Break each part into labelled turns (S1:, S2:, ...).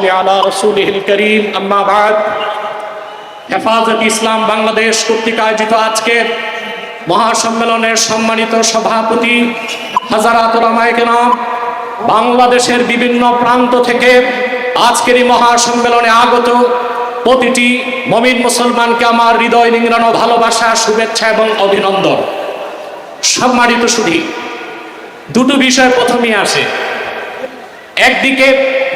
S1: সাল্লি আলা রসুলহিল করিম। আম্মাবাদ হেফাজত ইসলাম বাংলাদেশ কর্তৃক আয়োজিত আজকের মহাসম্মেলনের সম্মানিত সভাপতি বাংলাদেশের বিভিন্ন প্রান্ত থেকে আজকের এই মহাসম্মেলনে আগত প্রতিটি মমিন মুসলমানকে আমার হৃদয় নিংড়ানো ভালোবাসা, শুভেচ্ছা এবং অভিনন্দন। সম্মানিত শুধু দুটো বিষয় প্রথমে আসে। একদিকে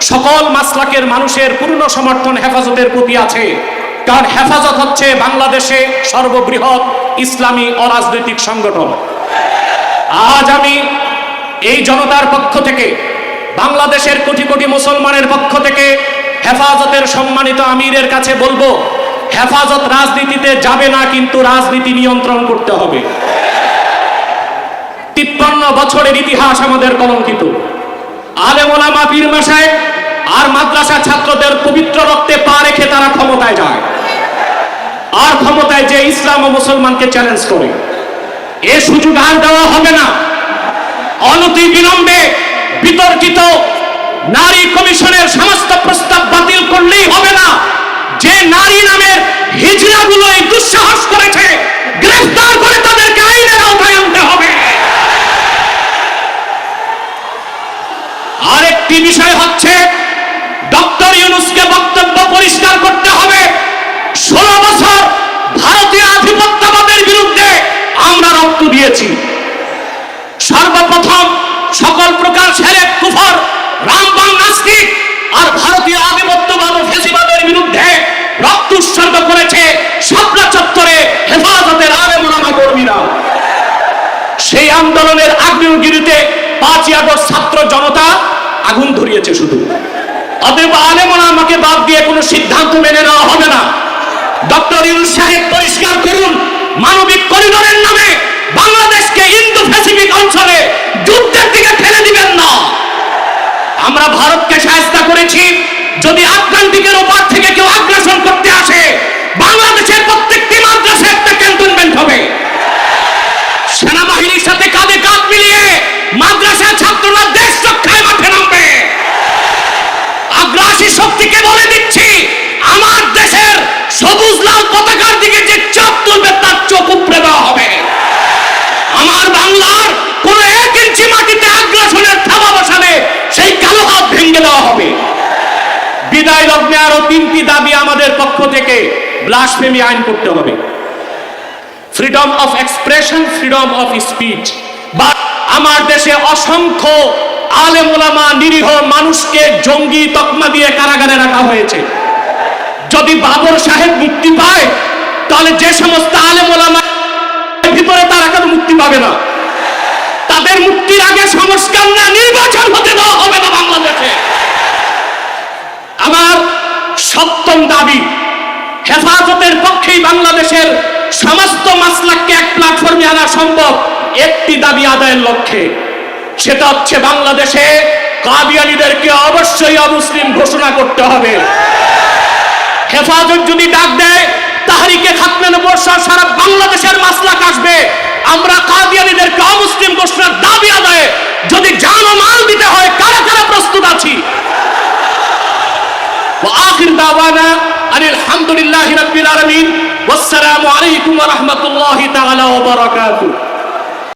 S1: সকল মাসলাকের মানুষের পূর্ণ সমর্থন হেফাজতের প্রতি আছে। কারণ হেফাজত হচ্ছে বাংলাদেশে সর্ববৃহৎ ইসলামী অরাজনৈতিক সংগঠন। আজ আমি এই জনতার পক্ষ থেকে, বাংলাদেশের কোটি কোটি মুসলমানের পক্ষ থেকে হেফাজতের সম্মানিত আমিরের কাছে বলব, হেফাজত রাজনীতিতে যাবে না কিন্তু রাজনীতি নিয়ন্ত্রণ করতে হবে। তিপ্পান্ন বছরের ইতিহাস আমাদের কলঙ্কিত। আলেমোলামা পীর মাসায় আর মাদ্রাসা ছাত্রদের পবিত্র রক্তে পা রেখে তারা ক্ষমতায় যায়। আর ক্ষমতায় যে ইসলাম ও মুসলমানকে চ্যালেঞ্জ করে। এ সুযোগ আর দেওয়া হবে না। অনতি বিলম্বে বিতর্কিত নারী কমিশনের সমস্ত প্রস্তাব বাতিল করলেই হবে না। যে নারী নামের হিজড়াগুলো এই দুঃসাহস করেছে, গ্রেফতার করে তাদেরকে আইনের আওতায় আনতে হবে। আরেকটি বিষয় হচ্ছে ডক্টর ইউনুসকে বক্তব্য পরিষ্কার করতে হবে। ষোলো বছর ভারতীয় আধিপত্যবাদের বিরুদ্ধে আমরা রক্ত দিয়েছি। সর্বপ্রথম সকল প্রকার সেরেক, কুফর রামবাং নাস্তিক আর ভারতীয় আধিপত্যবাদ ও ফেসিবাদের বিরুদ্ধে রক্ত উৎসর্গ করেছে শাপলা চত্বরে হেফাজতের আলেমা কর্মীরা। সেই আন্দোলনের আগ্নেয়গিরিতে পাঁচই আগস্ট ছাত্র জনতা আগুন শুধু আমাকে বাদ দিয়ে কোনো সিদ্ধান্ত মেনে নেওয়া হবে না। ডক্টর ইউনুস সাহেব, পরিষ্কার করুন, মানবিক করিডোরের নামে বাংলাদেশকে ইন্দো প্যাসিফিক অঞ্চলে যুদ্ধের দিকে ঠেলে দিবেন না। আমরা ভারতকে সাহায্য করেছি, যদি আটলান্টিকের ওপার থেকে কেউ আগ্রাসন করতে আসে, বাংলাদেশের প্রত্যেকটি মাদ্রাসা একটা ক্যান্টনমেন্ট হবে। সেনাবাহিনীর সাথে কাঁধে কাঁধ মিলিয়ে মাদ্রাসা তিনটি দাবি আমাদের পক্ষ থেকে ব্লাসফেমি আইন করতে হবে। Freedom of expression freedom of speech বা আমার দেশে অসংখ্য আলেমোলামা নিরীহ মানুষকে জঙ্গি তকমা দিয়ে কারাগারে রাখা হয়েছে। যদি বাবর সাহেব মুক্তি পায়, তাহলে যে সমস্ত আলেমোলামা ভিতরে তারা কেন মুক্তি পাবে না? তাদের মুক্তির আগে সংস্কার না, নির্বাচন হতে দেওয়া হবে না বাংলাদেশে আমার সপ্তম দাবি, হেফাজতের পক্ষেই বাংলাদেশের সমস্ত মাসলাককে এক প্ল্যাটফর্মে আনা সম্ভব। একটি দাবি আদায়ের লক্ষ্যে, সেটা হচ্ছে বাংলাদেশে কাদিয়ানিদেরকে অবশ্যই অমুসলিম ঘোষণা করতে হবে। হেফাজত যদি ডাক দেয়, তাহারিকে খাতমেন বর্ষা সারা বাংলাদেশের মাসলাক আসবে আমরা কাদিয়ানিদেরকে অমুসলিম ঘোষণার দাবি আদায়ে যদি জান ও মাল দিতে হয় কারা কারা প্রস্তুত আছি আখির দাওয়ানা আনিল হামদুলিল্লাহি রাব্বিল আলামিন। ওয়াসসালামু আলাইকুম ওয়া রাহমাতুল্লাহি তাআলা